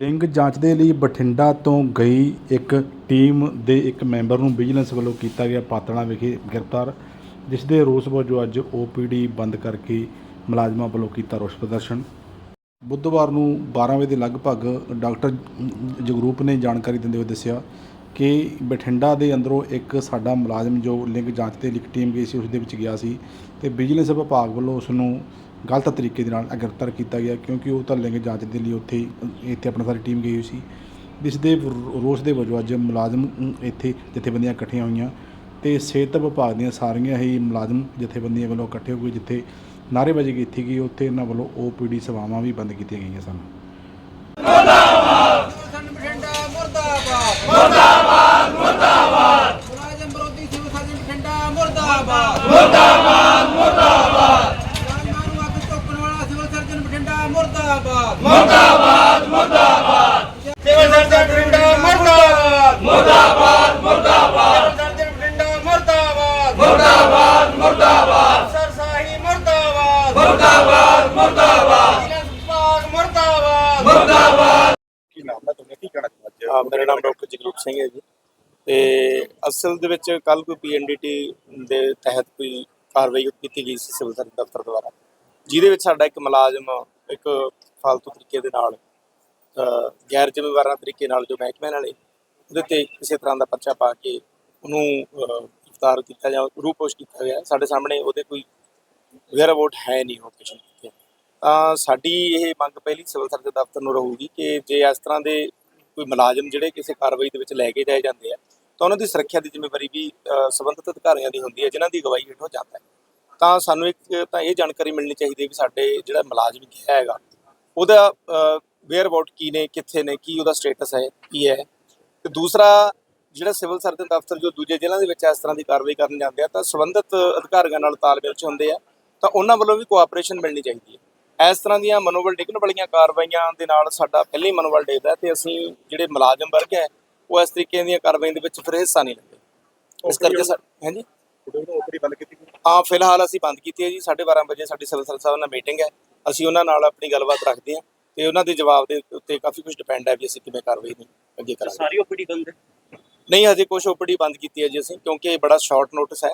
ਲਿੰਗ ਜਾਂਚ ਦੇ ਲਈ ਬਠਿੰਡਾ ਤੋਂ ਗਈ ਇੱਕ ਟੀਮ ਦੇ ਇੱਕ ਮੈਂਬਰ ਨੂੰ ਵਿਜੀਲੈਂਸ ਵੱਲੋਂ ਕੀਤਾ ਗਿਆ ਪਾਤੜਾ ਵਿਖੇ ਗ੍ਰਿਫਤਾਰ, ਜਿਸ ਦੇ ਰੋਸ ਵਜੋਂ ਅੱਜ ਓਪੀਡੀ ਬੰਦ ਕਰਕੇ ਮੁਲਾਜ਼ਮਾਂ ਵੱਲੋਂ ਕੀਤਾ ਰੋਸ ਪ੍ਰਦਰਸ਼ਨ। ਬੁੱਧਵਾਰ ਨੂੰ 12 ਵਜੇ ਦੇ ਲਗਭਗ ਡਾਕਟਰ ਜਗਰੂਪ ਨੇ ਜਾਣਕਾਰੀ ਦਿੰਦੇ ਹੋਏ ਦੱਸਿਆ ਕਿ ਬਠਿੰਡਾ ਦੇ ਅੰਦਰੋਂ ਇੱਕ ਸਾਡਾ ਮੁਲਾਜ਼ਮ ਜੋ ਲਿੰਗ ਜਾਂਚ ਦੇ ਲਈ ਇੱਕ ਟੀਮ ਗਈ ਸੀ, ਉਸ ਦੇ ਵਿੱਚ ਗਿਆ ਸੀ ਤੇ ਵਿਜੀਲੈਂਸ ਵਿਭਾਗ ਵੱਲੋਂ ਉਸ ਨੂੰ ਗਲਤ ਤਰੀਕੇ ਦੇ ਨਾਲ ਗ੍ਰਿਫਤਾਰ ਕੀਤਾ ਗਿਆ, ਕਿਉਂਕਿ ਉਹ ਤਾਂ ਲਿੰਗ ਜਾਂਚ ਦੇ ਲਈ ਉੱਥੇ, ਇੱਥੇ ਆਪਣੀ ਸਾਰੀ ਟੀਮ ਗਈ ਹੋਈ ਸੀ। ਜਿਸ ਦੇ ਵਿਰ- ਰੋਸ ਦੇ ਵਜੋਂ ਅੱਜ ਮੁਲਾਜ਼ਮ ਇੱਥੇ ਜਥੇਬੰਦੀਆਂ ਇਕੱਠੀਆਂ ਹੋਈਆਂ ਤੇ ਸਿਹਤ ਵਿਭਾਗ ਦੀਆਂ ਸਾਰੀਆਂ ਹੀ ਮੁਲਾਜ਼ਮ ਜਥੇਬੰਦੀਆਂ ਵੱਲੋਂ ਇਕੱਠੇ ਹੋ ਕੇ ਜਿੱਥੇ ਨਾਅਰੇਬਾਜ਼ੀ ਕੀਤੀ ਗਈ, ਉੱਥੇ ਇਹਨਾਂ ਵੱਲੋਂ ਓਪੀਡੀ ਸੇਵਾਵਾਂ ਵੀ ਬੰਦ ਕੀਤੀਆਂ ਗਈਆਂ ਸਨ। ਸੰਗਠਨ ਬਠਿੰਡਾ ਮੁਰਦਾਬਾਦ! ਮੁਰਦਾਬਾਦ! ਮੁਰਦਾਬਾਦ! ਮੁਲਾਜ਼ਮ ਵਿਰੋਧੀ ਸਿਵਲ ਸਰਜਨ ਬਠਿੰਡਾ ਮੁਰਦਾਬਾਦ! ਮੁਰਦਾਬਾਦ ਮੁਰਦਾਬਾਦ ਮੁਲਾਜ਼ਮਾਂ ਨੂੰ ਅੱਗ ਚੁੱਕਣ ਵਾਲਾ ਸਿਵਲ ਸਰਜਨ ਬਠਿੰਡਾ ਮੁਰਦਾਬਾਦ। ਮੁਰਦਾਬਾਦ ਮੁਰਦਾਬਾਦ। ਸਿਵਲ ਸਰਜਨ ਬਠਿੰਡਾ ਮੁਰਦਾਬਾਦ। ਮੁਰਦਾਬਾਦ ਮੁਰਦਾਬਾਦ। ਸਿਵਲ ਸਰਜਨ ਬਠਿੰਡਾ ਮੁਰਦਾਬਾਦ। ਮੁਰਦਾਬਾਦ ਮੁਰਦਾਬਾਦ। ਸਰਸਾਹੀ ਮੁਰਦਾਬਾਦ। ਮੁਰਦਾਬਾਦ ਮੁਰਦਾਬਾਦ। ਜ਼ਿਲ੍ਹਾ ਵਿਭਾਗ ਮੁਰਦਾਬਾਦ। ਕੀ ਨਾਮ ਹੈ ਤੁਹਾਨੂੰ ਕੀ ਕਹਿਣਾ ਚਾਹੁੰਦੇ ਹਾਂ, ਮੇਰਾ ਨਾਮ ਡਾਕਟਰ ਜਗਰੂਪ ਸਿੰਘ ਹੈ ਜੀ। ਤੇ ਅਸਲ ਦੇ ਵਿੱਚ ਕੱਲ ਕੋਈ ਪੀਐਨਡੀਟੀ ਦੇ ਤਹਿਤ ਕੋਈ ਕਾਰਵਾਈ ਕੀਤੀ ਗਈ ਸੀ ਸਿਵਲ ਸਰਜਨ ਦਫ਼ਤਰ ਦੁਆਰਾ ਜਿਹਦੇ ਵਿੱਚ ਸਾਡਾ ਇੱਕ ਮੁਲਾਜ਼ਮ ਇੱਕ ਫਾਲਤੂ ਤਰੀਕੇ ਦੇ ਨਾਲ ਗੈਰ ਜ਼ਿੰਮੇਵਾਰਾਂ ਤਰੀਕੇ ਨਾਲ ਜੋ ਮਹਿਕਮੇ ਨਾਲੇ ਉਹਦੇ ਤੇ ਕਿਸੇ ਤਰ੍ਹਾਂ ਦਾ ਪਰਚਾ ਪਾ ਕੇ ਉਹਨੂੰ ਗ੍ਰਿਫਤਾਰ ਕੀਤਾ ਜਾਂ ਰੂਪੋਸ਼ ਕੀਤਾ ਗਿਆ। ਸਾਡੇ ਸਾਹਮਣੇ ਉਹਦੇ ਕੋਈ ਵਗੈਰਾ ਵੋਟ ਹੈ ਨਹੀਂ ਹੋ ਕਿਸੇ ਕੀਤੇ ਤਾਂ ਸਾਡੀ ਇਹ ਮੰਗ ਪਹਿਲੀ ਸਿਵਲ ਸਰਜਨ ਦਫ਼ਤਰ ਨੂੰ ਰਹੂਗੀ ਕਿ ਜੇ ਇਸ ਤਰ੍ਹਾਂ ਦੇ ਕੋਈ ਮੁਲਾਜ਼ਮ ਜਿਹੜੇ ਕਿਸੇ ਕਾਰਵਾਈ ਦੇ ਵਿੱਚ ਲੈ ਕੇ ਜਾਏ ਜਾਂਦੇ ਆ ਤਾਂ ਉਹਨਾਂ ਦੀ ਸੁਰੱਖਿਆ ਦੀ ਜ਼ਿੰਮੇਵਾਰੀ ਵੀ ਅਹ, ਸੰਬੰਧਿਤ ਅਧਿਕਾਰੀਆਂ ਦੀ ਹੁੰਦੀ ਹੈ ਜਿਨ੍ਹਾਂ ਦੀ ਅਗਵਾਈ ਹੇਠ ਹੋ ਜਾਂਦਾ ਹੈ। ਤਾਂ ਸਾਨੂੰ ਇੱਕ ਤਾਂ ਇਹ ਜਾਣਕਾਰੀ ਮਿਲਣੀ ਚਾਹੀਦੀ ਹੈ ਵੀ ਸਾਡੇ ਜਿਹੜਾ ਮੁਲਾਜ਼ਮ ਗਿਆ ਹੈਗਾ ਉਹਦਾ ਵੇਅਰ ਅਬਾਊਟ ਕੀ ਨੇ ਕਿੱਥੇ ਨੇ ਕੀ ਉਹਦਾ ਸਟੇਟਸ ਹੈ ਕੀ ਹੈ। ਤੇ ਦੂਸਰਾ ਜਿਹੜਾ ਸਿਵਲ ਸਰਜਨ ਦਫ਼ਤਰ ਜੋ ਦੂਜੇ ਜ਼ਿਲ੍ਹਿਆਂ ਦੇ ਵਿੱਚ ਇਸ ਤਰ੍ਹਾਂ ਦੀ ਕਾਰਵਾਈ ਕਰਨ ਜਾਂਦੇ ਆ ਤਾਂ ਸੰਬੰਧਿਤ ਅਧਿਕਾਰੀਆਂ ਨਾਲ ਤਾਲਮੇਲ 'ਚ ਹੁੰਦੇ ਆ ਤਾਂ ਉਹਨਾਂ ਵੱਲੋਂ ਵੀ ਕੋਆਪਰੇਸ਼ਨ ਮਿਲਣੀ ਚਾਹੀਦੀ ਹੈ। ਇਸ ਤਰ੍ਹਾਂ ਦੀਆਂ ਮਨੋਬਲ ਡਿੱਗਣ ਵਾਲੀਆਂ ਕਾਰਵਾਈਆਂ ਦੇ ਨਾਲ ਸਾਡਾ ਪਹਿਲੇ ਮਨੋਬਲ ਡਿੱਗਦਾ ਤੇ ਅਸੀਂ ਜਿਹੜੇ ਮੁਲਾਜ਼ਮ ਵਰਗ ਹੈ ਉਹ ਇਸ ਤਰੀਕੇ ਦੀਆਂ ਕਾਰਵਾਈਆਂ ਦੇ ਵਿੱਚ ਫਿਰ ਹਿੱਸਾ ਨਹੀਂ ਲੈਂਦੇ। ਇਸ ਕਰਕੇ ਹਾਂਜੀ? ਉਹਨੂੰ ਉਪਰੀ ਬੰਦ ਕੀਤੀ ਗਈ ਹਾਂ। ਫਿਲਹਾਲ ਅਸੀਂ ਬੰਦ ਕੀਤੀ ਹੈ ਜੀ 12:30 ਵਜੇ ਸਾਡੀ ਸਿਵਲ ਸਰਜਨ ਸਾਹਿਬ ਨਾਲ ਮੀਟਿੰਗ ਹੈ। ਅਸੀਂ ਉਹਨਾਂ ਨਾਲ ਆਪਣੀ ਗੱਲਬਾਤ ਰੱਖਦੇ ਹਾਂ ਤੇ ਉਹਨਾਂ ਦੇ ਜਵਾਬ ਦੇ ਉੱਤੇ ਕਾਫੀ ਕੁਝ ਡਿਪੈਂਡ ਹੈ ਵੀ ਅਸੀਂ ਕਿਵੇਂ ਕਾਰਵਾਈ ਨੂੰ ਅੱਗੇ ਕਰਾਂਗੇ। ਸਾਰੀ ਓਪੀਡੀ ਬੰਦ ਹੈ? ਨਹੀਂ ਹਜੇ ਕੁਝ ਓਪੀਡੀ ਬੰਦ ਕੀਤੀ ਹੈ ਜੀ ਅਸੀਂ ਕਿਉਂਕਿ ਇਹ ਬੜਾ ਸ਼ਾਰਟ ਨੋਟਿਸ ਹੈ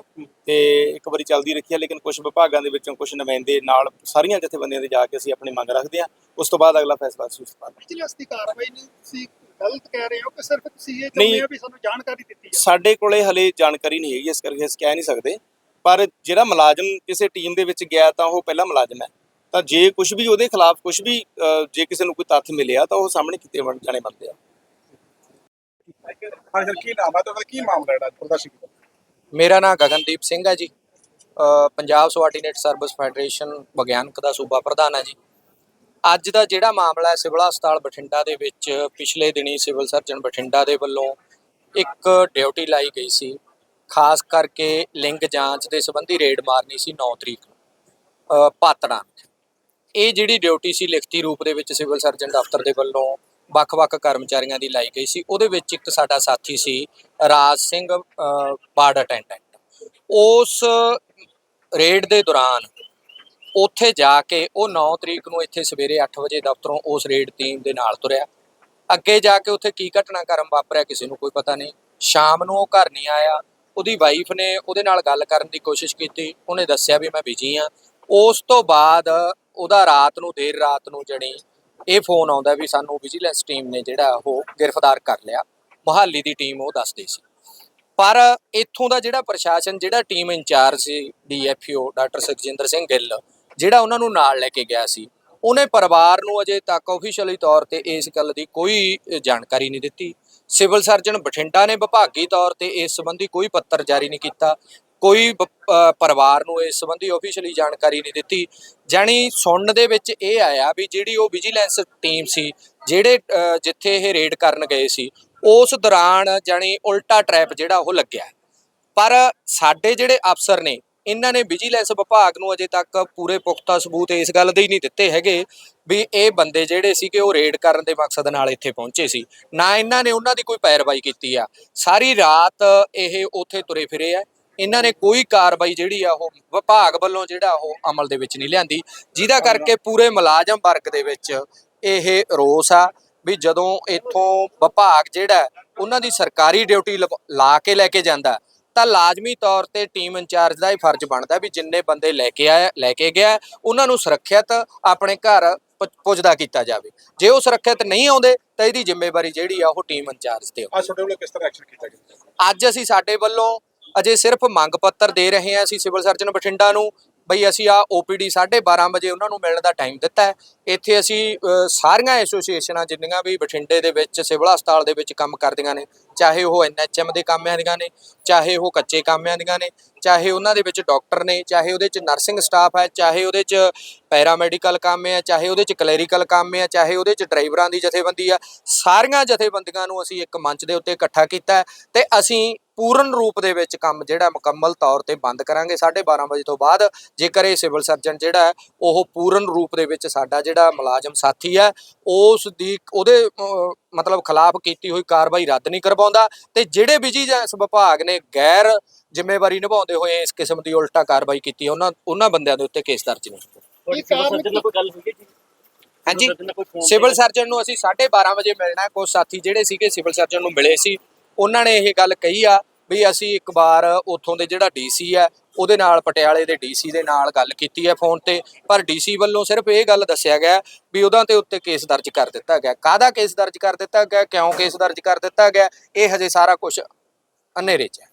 ਤੇ ਇੱਕ ਵਾਰੀ ਚੱਲਦੀ ਰੱਖੀ ਹੈ ਲੇਕਿਨ ਕੁਝ ਵਿਭਾਗਾਂ ਦੇ ਵਿੱਚੋਂ ਕੁਝ ਨੁਮਾਇੰਦੇ ਨਾਲ ਸਾਰੀਆਂ ਜਥੇਬੰਦੀਆਂ ਦੇ ਜਾ ਕੇ ਅਸੀਂ ਆਪਣੀ ਮੰਗ ਰੱਖਦੇ ਹਾਂ। ਉਸ ਤੋਂ ਬਾਅਦ ਅਗਲਾ ਫੈਸਲਾ ਅਸੀਂ ਉਸ ਪਾਵਾਂਗੇ ਵਿਜੀਲੈਂਸ ਦੀ ਕਾਰਵਾਈ ਨੂੰ ਤੁਸੀਂ ਗਲਤ ਕਹਿ ਰਹੇ ਹੋ ਕਿ ਸਿਰਫ ਤੁਸੀਂ ਇਹ ਨਹੀਂ। ਚਾਹੁੰਦੇ ਹੋ ਵੀ ਸਾਨੂੰ ਜਾਣਕਾਰੀ ਦਿੱਤੀ ਜਾਵੇ? ਸਾਡੇ ਕੋਲੇ ਹਲੇ ਜਾਣਕਾਰੀ ਨਹੀਂ ਹੈਗੀ ਇਸ ਕਰਕੇ ਅਸੀਂ ਕਹਿ ਨਹੀਂ ਸਕਦੇ। ਪਰ ਜਿਹੜਾ ਮੁਲਾਜ਼ਮ ਕਿਸੇ ਟੀਮ ਦੇ ਵਿੱਚ ਗਿਆ ਤਾਂ ਉਹ ਪਹਿਲਾ ਮੁਲਾਜ਼ਮ ਹੈ। ਤਾਂ ਜੇ ਕੁਝ ਵੀ ਉਹਦੇ ਖਿਲਾਫ ਕੁਝ ਵੀ ਜੇ ਕਿਸੇ ਨੂੰ ਕੋਈ ਤੱਥ ਮਿਲਿਆ ਤਾਂ ਉਹ ਸਾਹਮਣੇ ਕੀਤੇ ਜਾਣੇ ਬਣਦੇ ਆ। ਹਾਂ ਸਰ ਕੀ ਨਾਮ ਹੈ ਤੁਹਾਡਾ? ਕੀ ਮਾਮਲਾ ਹੈ ਪ੍ਰਦਰਸ਼ਨ ਕੀਤਾ ਮੇਰਾ ਨਾਮ ਗਗਨਦੀਪ ਸਿੰਘ ਹੈ ਜੀ। ਪੰਜਾਬ ਸਵਾਰਡੀਨੇਟ ਸਰਵਿਸ ਫੈਡਰੇਸ਼ਨ ਵਿਗਿਆਨਕ ਦਾ ਸੂਬਾ ਪ੍ਰਧਾਨ ਹੈ ਜੀ। ਅੱਜ ਦਾ ਜਿਹੜਾ ਮਾਮਲਾ ਹੈ ਸਿਵਲ ਹਸਪਤਾਲ ਬਠਿੰਡਾ ਦੇ ਵਿੱਚ ਪਿਛਲੇ ਦਿਨੀ ਸਿਵਲ ਸਰਜਨ ਬਠਿੰਡਾ ਦੇ ਵੱਲੋਂ ਇੱਕ ਡਿਊਟੀ ਲਾਈ ਗਈ ਸੀ। ਖਾਸ ਕਰਕੇ ਲਿੰਗ ਜਾਂਚ ਦੇ ਸੰਬੰਧੀ ਰੇਡ ਮਾਰਨੀ ਸੀ 9 ਤਰੀਕ ਨੂੰ। ਪਾਤੜਾਂ ਇਹ ਜਿਹੜੀ ਡਿਊਟੀ ਸੀ ਲਿਖਤੀ ਰੂਪ ਦੇ ਵਿੱਚ ਸਿਵਲ ਸਰਜਨ ਦਫ਼ਤਰ ਦੇ ਵੱਲੋਂ ਵੱਖ-ਵੱਖ ਕਰਮਚਾਰੀਆਂ ਦੀ ਲਾਈ ਗਈ ਸੀ, ਉਹਦੇ ਵਿੱਚ ਇੱਕ ਸਾਡਾ ਸਾਥੀ ਸੀ ਰਾਜ ਸਿੰਘ ਬਾਰਡ ਅਟੈਂਡੈਂਟ। ਉਸ ਰੇਡ ਦੇ ਦੌਰਾਨ ਉੱਥੇ ਜਾ ਕੇ ਉਹ 9 ਤਰੀਕ ਨੂੰ ਇੱਥੇ ਸਵੇਰੇ 8 ਵਜੇ ਦਫ਼ਤਰੋਂ ਉਸ ਰੇਡ ਟੀਮ ਦੇ ਨਾਲ ਤੁਰਿਆ। ਅੱਗੇ ਜਾ ਕੇ ਉੱਥੇ ਕੀ ਘਟਨਾਕ੍ਰਮ ਵਾਪਰਿਆ ਕਿਸੇ ਨੂੰ ਕੋਈ ਪਤਾ ਨਹੀਂ। ਸ਼ਾਮ ਨੂੰ ਉਹ ਘਰ ਨਹੀਂ ਆਇਆ। ਉਹਦੀ ਵਾਈਫ ਨੇ ਉਹਦੇ ਨਾਲ ਗੱਲ ਕਰਨ ਦੀ ਕੋਸ਼ਿਸ਼ ਕੀਤੀ। ਉਹਨੇ ਦੱਸਿਆ ਵੀ ਮੈਂ ਬਿਜ਼ੀ ਆ ਉਸ ਤੋਂ ਬਾਅਦ ਉਹਦਾ ਰਾਤ ਨੂੰ, ਦੇਰ ਰਾਤ ਨੂੰ ਜਣੀ ਇਹ ਫੋਨ ਆਉਂਦਾ ਵੀ ਸਾਨੂੰ ਵਿਜੀਲੈਂਸ ਟੀਮ ਨੇ ਜਿਹੜਾ ਉਹ ਗ੍ਰਿਫਤਾਰ ਕਰ ਲਿਆ। ਮੁਹਾਲੀ ਦੀ ਟੀਮ ਉਹ ਦੱਸਦੀ ਸੀ। ਪਰ ਇੱਥੋਂ ਦਾ ਜਿਹੜਾ ਪ੍ਰਸ਼ਾਸਨ, ਜਿਹੜਾ ਟੀਮ ਇੰਚਾਰਜ ਸੀ ਡੀਐਫਓ ਡਾਕਟਰ ਸੁਖਜਿੰਦਰ ਸਿੰਘ ਗਿੱਲ, ਜਿਹੜਾ ਉਹਨਾਂ ਨੂੰ ਨਾਲ ਲੈ ਕੇ ਗਿਆ ਸੀ, ਉਹਨੇ ਪਰਿਵਾਰ ਨੂੰ ਅਜੇ ਤੱਕ ਆਫੀਸ਼ੀਅਲੀ ਤੌਰ ਤੇ ਇਸ ਗੱਲ ਦੀ ਕੋਈ ਜਾਣਕਾਰੀ ਨਹੀਂ ਦਿੱਤੀ। ਸਿਵਲ ਸਰਜਨ ਬਠਿੰਡਾ ਨੇ ਵਿਭਾਗੀ ਤੌਰ ਤੇ ਇਸ ਸੰਬੰਧੀ ਕੋਈ ਪੱਤਰ ਜਾਰੀ ਨਹੀਂ ਕੀਤਾ। ਕੋਈ ਬ- ਅ, ਪਰਿਵਾਰ ਨੂੰ ਇਸ ਸੰਬੰਧੀ ਆਫੀਸ਼ੀਅਲੀ ਜਾਣਕਾਰੀ ਨਹੀਂ ਦਿੱਤੀ। ਜਾਣੀ ਸੁਣਨ ਦੇ ਵਿੱਚ ਇਹ ਆਇਆ ਵੀ ਜਿਹੜੀ ਉਹ ਵਿਜੀਲੈਂਸ ਟੀਮ ਸੀ ਜਿਹੜੇ ਜਿੱਥੇ ਇਹ ਰੇਡ ਕਰਨ ਗਏ ਸੀ ਉਸ ਦੌਰਾਨ ਜਾਣੀ ਉਲਟਾ ਟ੍ਰੈਪ ਜਿਹੜਾ ਉਹ ਲੱਗਿਆ। ਪਰ ਸਾਡੇ ਜਿਹੜੇ ਅਫਸਰ ਨੇ ਇਹਨਾਂ ਨੇ ਵਿਜੀਲੈਂਸ ਵਿਭਾਗ ਨੂੰ ਅਜੇ ਤੱਕ ਪੂਰੇ ਪੁਖਤਾ ਸਬੂਤ ਇਸ ਗੱਲ ਦੇ ਹੀ ਨਹੀਂ ਦਿੱਤੇ ਹੈਗੇ ਵੀ ਇਹ ਬੰਦੇ ਜਿਹੜੇ ਸੀਗੇ ਉਹ ਰੇਡ ਕਰਨ ਦੇ ਮਕਸਦ ਨਾਲ ਇੱਥੇ ਪਹੁੰਚੇ ਸੀ। ਨਾ ਇਹਨਾਂ ਨੇ ਉਹਨਾਂ ਦੀ ਕੋਈ ਪੈਰਵਾਈ ਕੀਤੀ ਆ। ਸਾਰੀ ਰਾਤ ਇਹ ਉੱਥੇ ਤੁਰੇ ਫਿਰੇ ਆ। ਇਹਨਾਂ ਨੇ ਕੋਈ ਕਾਰਵਾਈ ਜਿਹੜੀ ਆ ਉਹ ਵਿਭਾਗ ਵੱਲੋਂ ਜਿਹੜਾ ਉਹ ਅਮਲ ਦੇ ਵਿੱਚ ਨਹੀਂ ਲਿਆਂਦੀ ਜਿਹਦਾ ਕਰਕੇ ਪੂਰੇ ਮੁਲਾਜ਼ਮ ਵਰਗ ਦੇ ਵਿੱਚ ਇਹ ਰੋਸ ਆ ਵੀ ਜਦੋਂ ਇੱਥੋਂ ਵਿਭਾਗ ਜਿਹੜਾ ਹੈ, ਉਹਨਾਂ ਦੀ ਸਰਕਾਰੀ ਡਿਊਟੀ ਲਾ ਕੇ ਲੈ ਕੇ ਜਾਂਦਾ ਹੈ, ਤਾਂ ਲਾਜ਼ਮੀ ਤੌਰ ਤੇ ਟੀਮ ਇੰਚਾਰਜ ਦਾ ਇਹ ਫਰਜ਼ ਬਣਦਾ ਵੀ ਜਿੰਨੇ ਬੰਦੇ ਲੈ ਕੇ ਆਇਆ ਲੈ ਕੇ ਗਿਆ ਉਹਨਾਂ ਨੂੰ ਸੁਰੱਖਿਅਤ ਆਪਣੇ ਘਰ ਪੁੱਜਦਾ ਕੀਤਾ ਜਾਵੇ। ਜੇ ਉਹ ਸੁਰੱਖਿਅਤ ਨਹੀਂ ਆਉਂਦੇ ਤਾਂ ਇਹਦੀ ਜ਼ਿੰਮੇਵਾਰੀ ਜਿਹੜੀ ਆ ਉਹ ਟੀਮ ਇੰਚਾਰਜ ਤੇ ਅੱਜ ਤੁਹਾਡੇ ਵੱਲੋਂ ਕਿਸ ਤਰ੍ਹਾਂ ਐਕਸ਼ਨ ਕੀਤਾ ਗਿਆ? ਅੱਜ ਅਸੀਂ ਸਾਡੇ ਵੱਲੋਂ ਅਜੇ ਸਿਰਫ ਮੰਗ ਪੱਤਰ ਦੇ ਰਹੇ ਹਾਂ ਅਸੀਂ ਸਿਵਲ ਸਰਜਨ ਬਠਿੰਡਾ ਨੂੰ, ਬਈ ਅਸੀਂ ਆ OPD 12:30 ਵਜੇ ਉਹਨਾਂ ਨੂੰ ਮਿਲਣ ਦਾ ਟਾਈਮ ਦਿੱਤਾ ਹੈ। ਇੱਥੇ ਅਸੀਂ ਸਾਰੀਆਂ ਐਸੋਸੀਏਸ਼ਨਾਂ ਜਿੰਨੀਆਂ ਵੀ ਬਠਿੰਡੇ ਦੇ ਵਿੱਚ ਸਿਵਲ ਹਸਪਤਾਲ ਦੇ ਵਿੱਚ ਕੰਮ ਕਰਦੀਆਂ ਨੇ, ਚਾਹੇ ਉਹ ਐਨਐਚਐਮ ਦੇ ਕਾਮਿਆਂ ਦੀਆਂ ਨੇ, ਚਾਹੇ ਉਹ ਕੱਚੇ ਕਾਮਿਆਂ ਦੀਆਂ ਨੇ, ਚਾਹੇ ਉਹਨਾਂ ਦੇ ਵਿੱਚ ਡਾਕਟਰ ਨੇ, ਚਾਹੇ ਉਹਦੇ ਚ ਨਰਸਿੰਗ ਸਟਾਫ ਹੈ, ਚਾਹੇ ਉਹਦੇ ਚ ਪੈਰਾਮੈਡੀਕਲ ਕੰਮ ਹੈ ਚਾਹੇ ਉਹਦੇ ਚ ਕਲੈਰੀਕਲ ਕੰਮ ਹੈ ਚਾਹੇ ਉਹਦੇ ਚ ਡਰਾਈਵਰਾਂ ਦੀ ਜਥੇਬੰਦੀ ਆ, ਸਾਰੀਆਂ ਜਥੇਬੰਦੀਆਂ ਨੂੰ ਅਸੀਂ ਇੱਕ ਮੰਚ ਦੇ ਉੱਤੇ ਇਕੱਠਾ ਕੀਤਾ ਹੈ ਤੇ ਅਸੀਂ ਪੂਰਨ ਰੂਪ ਦੇ ਵਿੱਚ ਕੰਮ ਜਿਹੜਾ ਮੁਕੰਮਲ ਤੌਰ ਤੇ ਬੰਦ ਕਰਾਂਗੇ। 12:30 ਵਜੇ ਤੋਂ ਬਾਅਦ ਜੇਕਰ ਇਹ ਸਿਵਲ ਸਰਜਨ ਜਿਹੜਾ ਹੈ, ਉਹ ਪੂਰਨ ਰੂਪ ਦੇ ਵਿੱਚ ਸਾਡਾ ਜਿਹੜਾ ਮੁਲਾਜ਼ਮ ਸਾਥੀ ਹੈ ਉਸ ਦੀ ਉਹਦੇ ਮਤਲਬ ਖਿਲਾਫ ਕੀਤੀ ਹੋਈ ਕਾਰਵਾਈ ਰੱਦ ਨਹੀਂ ਕਰਵਾਉਂਦਾ ਤੇ ਜਿਹੜੇ ਵਿਜੀਲੈਂਸ ਵਿਭਾਗ ਨੇ ਗੈਰ ਜ਼ਿੰਮੇਵਾਰੀ ਨਿਭਾਉਂਦੇ ਹੋਏ ਇਸ ਕਿਸਮ ਦੀ ਉਲਟਾ ਕਾਰਵਾਈ ਕੀਤੀ ਉਹਨਾਂ ਉਹਨਾਂ ਬੰਦਿਆਂ ਦੇ ਉੱਤੇ ਕੇਸ ਦਰਜ ਨਹੀਂ ਇਹ ਕਾਰਨ ਹਾਂਜੀ। ਸਿਵਲ ਸਰਜਨ ਨੂੰ ਅਸੀਂ 12:30 ਵਜੇ ਮਿਲਣਾ ਕੁਝ ਸਾਥੀ ਜਿਹੜੇ ਸੀਗੇ ਸਿਵਲ ਸਰਜਨ ਨੂੰ ਮਿਲੇ ਸੀ। ਉਹਨਾਂ ਨੇ ਇਹ ਗੱਲ ਕਹੀ ਆ ਵੀ ਅਸੀਂ ਇੱਕ ਵਾਰ ਉੱਥੋਂ ਦੇ ਜਿਹੜਾ ਡੀਸੀ ਹੈ, ਉਹਦੇ ਨਾਲ ਪਟਿਆਲੇ ਦੇ ਡੀਸੀ ਦੇ ਨਾਲ ਗੱਲ ਕੀਤੀ ਹੈ ਫੋਨ ਤੇ, ਪਰ ਡੀਸੀ ਵੱਲੋਂ ਸਿਰਫ ਇਹ ਗੱਲ ਦੱਸਿਆ ਗਿਆ ਵੀ ਉਹਦਾਂ ਤੇ ਉੱਤੇ ਕੇਸ ਦਰਜ ਕਰ ਦਿੱਤਾ ਗਿਆ। ਕਾਹਦਾ ਕੇਸ ਦਰਜ ਕਰ ਦਿੱਤਾ ਗਿਆ, ਕਿਉਂ ਕੇਸ ਦਰਜ ਕਰ ਦਿੱਤਾ ਗਿਆ, ਇਹ ਹਜੇ ਸਾਰਾ ਕੁਝ ਹਨੇਰੇ 'ਚ ਹੈ।